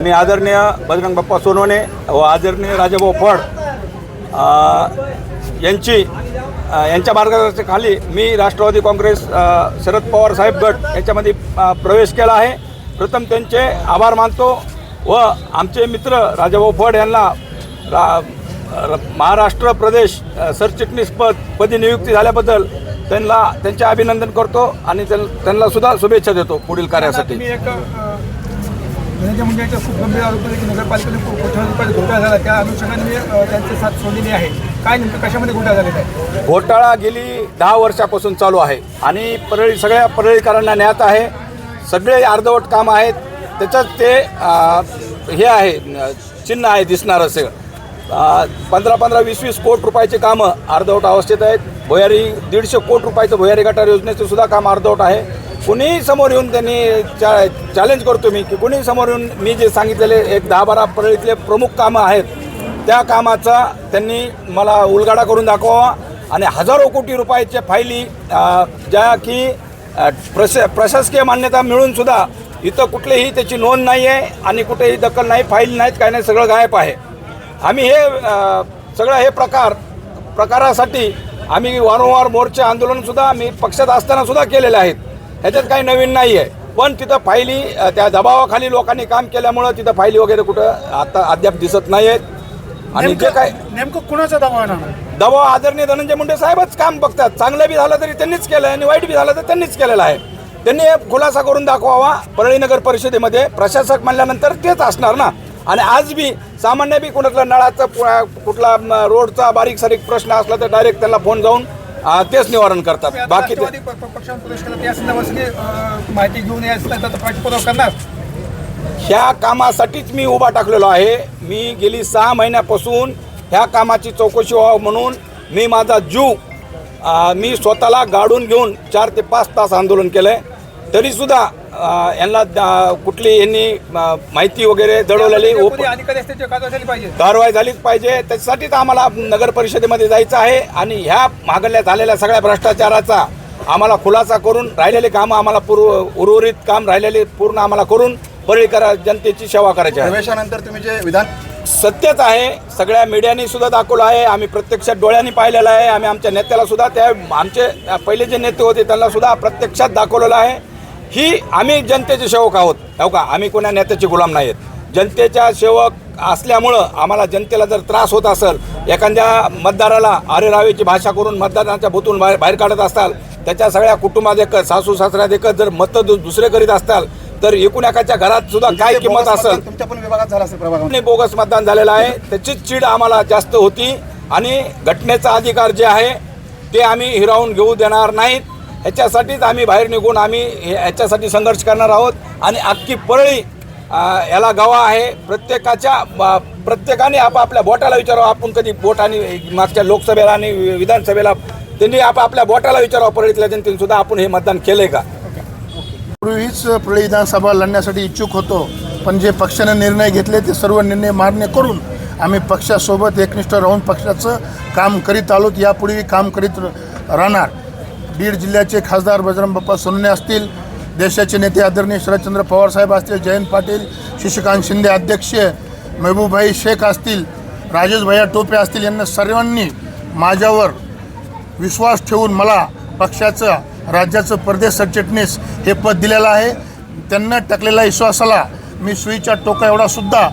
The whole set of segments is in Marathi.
आणि आदरणीय बजरंग बाप्पा सोनवणे व आदरणीय राजाभाऊ फड यांची यांच्या मार्गदर्शनाखाली मी राष्ट्रवादी काँग्रेस शरद पवार साहेब गट याच्यामध्ये प्रवेश केला आहे. प्रथम त्यांचे आभार मानतो व आमचे मित्र राजाभाऊ फड यांना रा र- महाराष्ट्र प्रदेश सरचिटणीस पद पदी नियुक्ती झाल्याबद्दल त्यांना त्यांचे अभिनंदन करतो आणि त्यां- त्यांना सुद्धा शुभेच्छा देतो पुढील कार्यासाठी. एक धनंजय मुंडेच्या खूप गंभीर आरोप केले की नगरपालिकेने कोट्यावधी रुपयाचा घोटाळा झाला. त्या अनुषंगाने मी त्यांचे साथ सोडलेली आहे. काय नेमकं कशामध्ये घोटाळा झालेला आहे? घोटाळा गेली दहा वर्षापासून चालू आहे. आणि परळी सगळ्या परळीकरांना ज्ञात आहे. सगळे अर्धवट काम आहेत. त्याच्यात ते हे आहे चिन्ह आहे दिसणार असेल पंधरा पंधरा वीस वीस कोट रुपयाचे कामं अर्धवट अवस्थेत आहेत. भुयारी दीडशे कोट रुपयाचं भुयारी गटार योजनेचं सुद्धा काम अर्धवट आहे. कुणीही समोर येऊन त्यांनी चा चॅलेंज करतो मी की कुणीही समोर येऊन मी जे सांगितलेले एक दहा बारा परळीतले प्रमुख कामं आहेत त्या कामाचा त्यांनी मला उलगाडा करून दाखवावा. आणि हजारो कोटी रुपयाच्या फायली ज्या की प्रश प्रशासकीय मान्यता मिळूनसुद्धा इथं कुठलीही त्याची नोंद नाही आहे आणि कुठेही दखल नाही फाईल नाहीत काय नाही सगळं गायब आहे. आम्ही हे सगळं हे प्रकार प्रकारासाठी आम्ही वारंवार मोर्चे आंदोलनसुद्धा मी पक्षात असतानासुद्धा केलेले आहेत. ह्याच्यात काही नवीन नाही आहे पण तिथं फायली त्या दबावाखाली लोकांनी काम केल्यामुळं तिथं फायली वगैरे कुठं आता अद्याप दिसत नाही आहेत आणि जे काय नेमकं कुणाचा दबाव येणार दबाव आदरणीय धनंजय मुंडे साहेबच काम बघतात. चांगलं बी झालं तरी त्यांनीच केलं आणि वाईट बी झालं तर त्यांनीच केलेलं आहे. त्यांनी खुलासा करून दाखवावा. परळी नगर परिषदेमध्ये प्रशासक म्हणल्यानंतर तेच असणार ना. आणि आज बी सामान्य बी कुणातला नळाचा कुठला रोडचा बारीक सारीक प्रश्न असला तर डायरेक्ट त्यांना फोन जाऊन तेच निवारण करतात. बाकी ते माहिती घेऊन करणार. ह्या कामासाठीच मी उभा टाकलेलो आहे. मी गेली सहा महिन्यापासून ह्या कामाची चौकशी व्हावं म्हणून मी माझा जीव अ, मी स्वतःला गाडून घेऊन चार ते पाच तास आंदोलन केलं आहे तरीसुद्धा यांना कुठली यांनी माहिती वगैरे दडवलेली कारवाई झाली पाहिजे. कारवाई झालीच पाहिजे. त्याच्यासाठीच आम्हाला नगर परिषदेमध्ये जायचं आहे आणि ह्या मागल्या झालेल्या सगळ्या भ्रष्टाचाराचा आम्हाला खुलासा करून राहिलेले कामं आम्हाला पूर्व उर्वरित काम राहिलेले पूर्ण आम्हाला करून परळीकर जनतेची सेवा करायची आहे. प्रवेशानंतर तुम्ही जे विधान सत्यच आहे सगळ्या मीडियानी सुद्धा दाखवलं आहे आम्ही प्रत्यक्षात डोळ्यांनी पाहिलेलं आहे आम्ही आमच्या नेत्याला सुद्धा त्या आमचे पहिले जे नेते होते त्यांना सुद्धा प्रत्यक्षात दाखवलेलं आहे. ही आम्ही जनतेचे सेवक आहोत. हो का? आम्ही कोणा नेत्याचे गुलाम नाही आहेत जनतेच्या सेवक असल्यामुळं आम्हाला जनतेला जर त्रास होत असेल एखाद्या मतदाराला अरे रावेची भाषा करून मतदारांच्या भूतून बाहेर बाहेर काढत असाल त्याच्या सगळ्या कुटुंबात एकच सासू सासऱ्यात एकच जर मतं दु- दुसरे करीत असताल तर एकूण एकाच्या घरात सुद्धा काय किंमत असेल? तुमच्या बोगस मतदान झालेलं आहे. त्याचीच चीड आम्हाला जास्त होती आणि घटनेचा अधिकार जे आहे ते आम्ही हिरावून घेऊ देणार नाहीत. ह्याच्यासाठीच आम्ही बाहेर निघून आम्ही हे- ह्याच्यासाठी संघर्ष करणार आहोत. आणि अख्खी परळी याला गवा आहे. प्रत्येकाच्या प्रत्येकाने आपापल्या बोटाला विचारावं. आपण कधी बोट आणि मागच्या लोकसभेला आणि विधानसभेला त्यांनी आपापल्या बोटाला विचारावं. परळीतल्या जनतेने सुद्धा आपण हे मतदान केलंय का? पूर्वीच परळी विधानसभा लढण्यासाठी इच्छुक होतो. पण जे पक्षाने निर्णय घेतले ते सर्व निर्णय मान्य करून आम्ही पक्षासोबत एकनिष्ठ राहून पक्षाचं काम करीत आलोत. यापूर्वी काम करीत राहणार. बीड जिल्ह्याचे खासदार बजरंग बाप्पा सोनने असतील देशाचे नेते आदरणीय शरदचंद्र पवारसाहेब असतील जयंत पाटील शशिकांत शिंदे अध्यक्ष महबूबभाई शेख असतील राजेश भैया टोपे असतील यांना सर्वांनी माझ्यावर विश्वास ठेवून मला पक्षाचं राज्याचं परदेश सरचिटणीस हे पद दिलेलं आहे. त्यांना टाकलेल्या विश्वासाला मी सुईच्या टोका एवढासुद्धा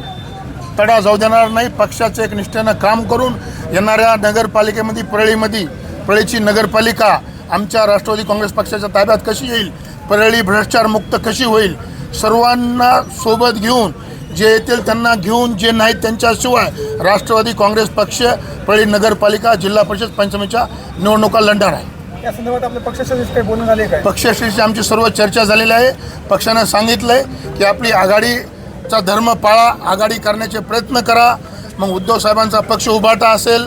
तडा जाऊ देणार नाही. पक्षाचं एक निष्ठेनं काम करून येणाऱ्या नगरपालिकेमध्ये परळीमध्ये परळीची नगरपालिका आमच्या राष्ट्रवादी काँग्रेस पक्षाच्या ताब्यात कशी येईल? परळी भ्रष्टाचारमुक्त कशी होईल? सर्वांना सोबत घेऊन जे येतील त्यांना घेऊन जे नाहीत त्यांच्याशिवाय राष्ट्रवादी काँग्रेस पक्ष परळी नगरपालिका जिल्हा परिषद पंचमीच्या निवडणुका लढणार आहे. या संदर्भात आपल्या पक्षाच्या काही बोलणं झाले काय? पक्षाशी आमची सर्व चर्चा झालेली आहे. पक्षानं सांगितलं आहे की आपली आघाडीचा धर्म पाळा आघाडी करण्याचे प्रयत्न करा. मग उद्धव साहेबांचा पक्ष उभाटा असेल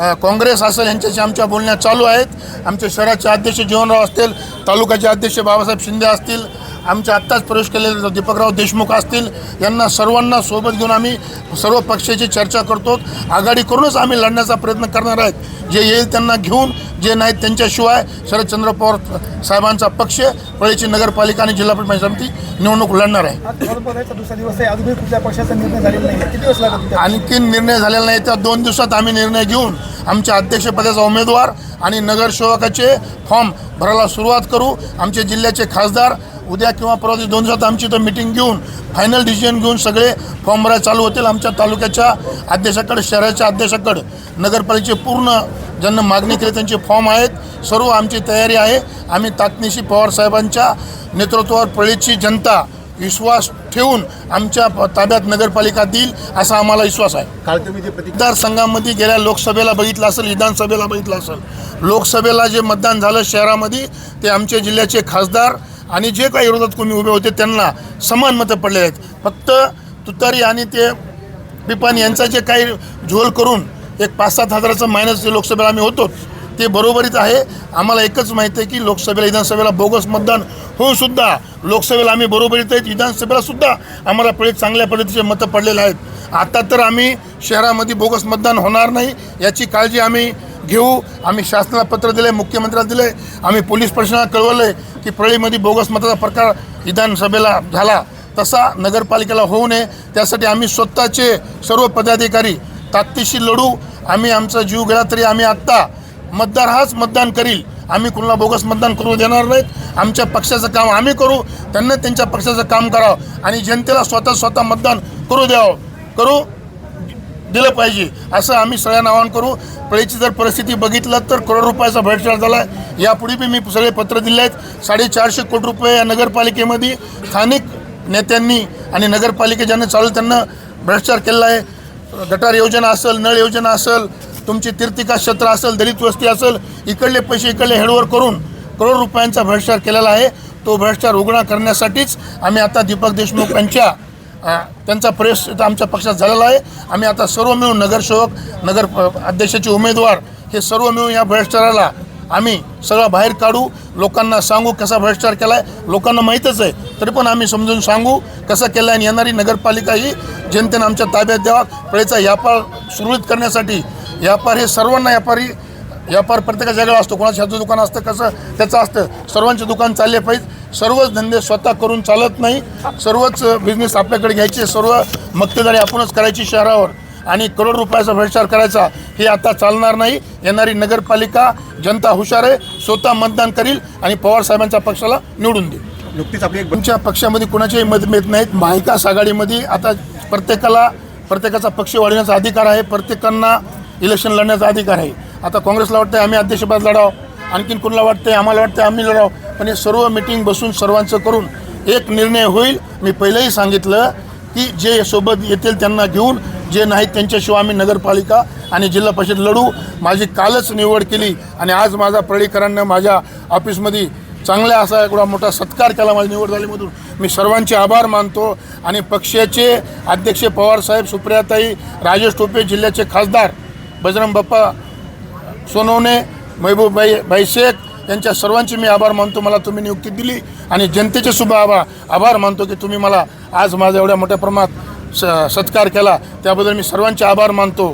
काँग्रेस असेल यांच्याशी आमच्या बोलण्या चालू आहेत. आमचे शहराचे अध्यक्ष जीवनराव असतील तालुक्याचे अध्यक्ष बाबासाहेब शिंदे असतील आमच्या आत्ताच प्रवेश केलेले दीपकराव देशमुख असतील यांना सर्वांना सोबत घेऊन आम्ही सर्व पक्षाची चर्चा करतो. आघाडी करूनच आम्ही लढण्याचा प्रयत्न करणार आहेत. जे येईल त्यांना घेऊन जे नाहीत त्यांच्याशिवाय शरदचंद्र पवार साहेबांचा पक्ष पळीची नगरपालिका आणि जिल्हा परिषद समिती निवडणूक लढणार आहे. पक्षाचा निर्णय झालेला नाही. तर दोन दिवसात आम्ही निर्णय घेऊन आमच्या अध्यक्षपदाचा उमेदवार आणि नगरसेवकाचे फॉर्म भरायला सुरुवात करू. आमचे जिल्ह्याचे खासदार उद्या किंवा परवा दिवशी दोन दिवसात आमची इथं मिटिंग घेऊन फायनल डिसिजन घेऊन सगळे फॉर्म भरायला चालू होतील. आमच्या तालुक्याच्या अध्यक्षाकडे शहराच्या अध्यक्षाकडे नगरपालिकेचे पूर्ण ज्यांना मागणी केली त्यांचे फॉर्म आहेत. सर्व आमची तयारी आहे. आम्ही तातनीशी पवारसाहेबांच्या नेतृत्वावर पळीची जनता विश्वास ठेवून आमच्या ताब्यात नगरपालिका देईल असा आम्हाला विश्वास आहे. काल तुम्ही जे प्रति मतदारसंघामध्ये गेल्या लोकसभेला बघितलं असेल विधानसभेला बघितलं असेल लोकसभेला जे मतदान झालं शहरामध्ये ते आमच्या जिल्ह्याचे खासदार आणि जे काही विरोधात कोणी उभे होते त्यांना समान मतं पडले आहेत. फक्त तुतारी आणि ते पिपान यांचा जे काही झोल करून एक पाच सात हजाराचं मायनस जे लोकसभेला आम्ही होतो ते बरोबरीच आहे. आम्हाला एकच माहिती आहे की लोकसभेला विधानसभेला बोगस मतदान होऊनसुद्धा लोकसभेला आम्ही बरोबरीत आहेत विधानसभेला सुद्धा आम्हाला पळी चांगल्या पद्धतीचे मतं पडलेले आहेत. आता तर आम्ही शहरामध्ये बोगस मतदान होणार नाही याची काळजी आम्ही घेऊ. आम्ही शासनाला पत्र दिले मुख्यमंत्र्याला दिले आम्ही पोलीस प्रशासनाला कळवलं की परळीमध्ये बोगस मताचा प्रकार विधानसभेला झाला. तसा नगरपालिकेला होऊ नये. त्यासाठी आम्ही स्वतःचे सर्व पदाधिकारी ताकदीशी लढू. आम्ही आमचा जीव गेला तरी आम्ही आत्ता मतदार हाच मतदान करील. आम्ही कुणाला बोगस मतदान करू देणार नाहीत. आमच्या पक्षाचं काम आम्ही करू. त्यांना त्यांच्या पक्षाचं काम करावं. आणि जनतेला स्वतः स्वतः मतदान करू द्यावं. करू. दिलं पाहिजे. असं आम्ही सगळ्यांना आवाहन करू. पळीची जर परिस्थिती बघितलं तर करोड रुपयाचा भ्रष्टाचार झाला आहे यापुढे बी मी सगळे पत्र दिले आहेत. साडेचारशे कोटी रुपये या नगरपालिकेमध्ये स्थानिक नेत्यांनी आणि नगरपालिके ज्यांना चालू त्यांना भ्रष्टाचार केलेला आहे. गटार योजना असेल नळ योजना असेल तुमची तीर्थिका क्षेत्र असेल दलित वस्ती असेल इकडले पैसे इकडले हेडवर करून करोड रुपयांचा भ्रष्टाचार केलेला आहे. तो भ्रष्टाचार उघडा करण्यासाठीच आम्ही आता दीपक देशमुख यांच्या त्यांचा प्रेस इथं आमच्या पक्षात झालेला आहे. आम्ही आता सर्व मिळून नगरसेवक नगर प- अध्यक्षाचे उमेदवार हे सर्व मिळून या भ्रष्टाचाराला आम्ही सगळं बाहेर काढू. लोकांना सांगू कसा भ्रष्टाचार केला आहे लोकांना माहीतच आहे. तरी पण आम्ही समजून सांगू कसं केला आहे आणि येणारी नगरपालिका ही जनतेनं आमच्या ताब्यात द्यावा. पळेचा व्यापार सुरळीत करण्यासाठी व्यापार हे सर्वांना व्यापारी व्यापार प्रत्येकाच्या जागेवर असतो. कोणाचं ह्याचं दुकान असतं कसं त्याचं असतं. सर्वांचे दुकान चालले पाहिजे. सर्वच धंदे स्वतः करून चालत नाही. सर्वच बिझनेस आपल्याकडे घ्यायचे सर्व मक्तेदारी आपणच करायची शहरावर. आणि करोड रुपयाचा भ्रष्टाचार करायचा हे आता चालणार नाही. येणारी नगरपालिका जनता हुशार आहे स्वतः मतदान करील आणि पवार साहेबांच्या पक्षाला निवडून देईल. नुकतीच आपली तुमच्या पक्षामध्ये कुणाचेही मतभेद नाहीत. महाविकास आघाडीमध्ये आता प्रत्येकाला प्रत्येकाचा पक्ष वाढवण्याचा अधिकार आहे. प्रत्येकांना इलेक्शन लढण्याचा अधिकार आहे. आता काँग्रेसला वाटतं आम्ही अध्यक्षपद लढावं. आणखीन कुणाला वाटतंय आम्हाला वाटतं आम्ही लढावं. पण हे सर्व मिटिंग बसून सर्वांचं करून एक निर्णय होईल. मी पहिलेही सांगितलं की जे सोबत येतील त्यांना घेऊन जे नाहीत त्यांच्याशिवाय आम्ही नगरपालिका आणि जिल्हा परिषद लढू. माझी कालच निवड केली आणि आज माझा प्रळीकरांना माझ्या ऑफिसमध्ये चांगल्या असा एवढा मोठा सत्कार केला माझी निवड झालीमधून मी सर्वांचे आभार मानतो आणि पक्षाचे अध्यक्ष पवारसाहेब सुप्रियाताई राजेश टोपे जिल्ह्याचे खासदार बजरंग बाप्पा सोनवणे महबूबबाई भाई शेख यांच्या सर्वांचे मी आभार मानतो मला तुम्ही नियुक्ती दिली आणि जनतेचे सुद्धा आभार आभार मानतो की तुम्ही मला आज माझा एवढ्या मोठ्या प्रमाणात स सत्कार केला. त्याबद्दल मी सर्वांचे आभार मानतो.